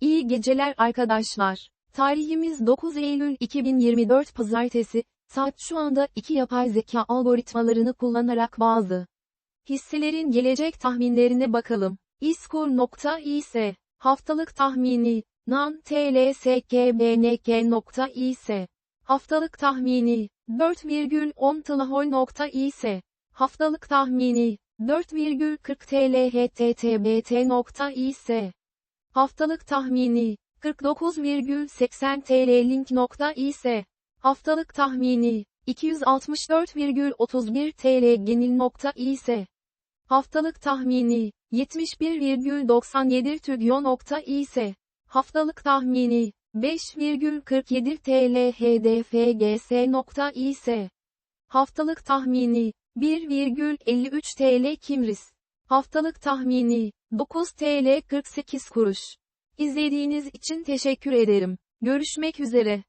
İyi geceler arkadaşlar. Tarihimiz 9 Eylül 2024 Pazartesi, saat şu anda iki yapay zeka algoritmalarını kullanarak bazı hisselerin gelecek tahminlerine bakalım. İskur.is Haftalık tahmini NAN TLSKBNK.is Haftalık tahmini 4,10 Tlahoy.is Haftalık tahmini 4,40 TL HTTBT.is Haftalık tahmini 49,80 TL Link.is Haftalık tahmini 264,31 TL Genil.is Haftalık tahmini 71,97 Tügyo.is Haftalık tahmini 5,47 TL HDFGS.is Haftalık tahmini 1,53 TL Kimris Haftalık tahmini 9 TL 48 kuruş İzlediğiniz için teşekkür ederim. Görüşmek üzere.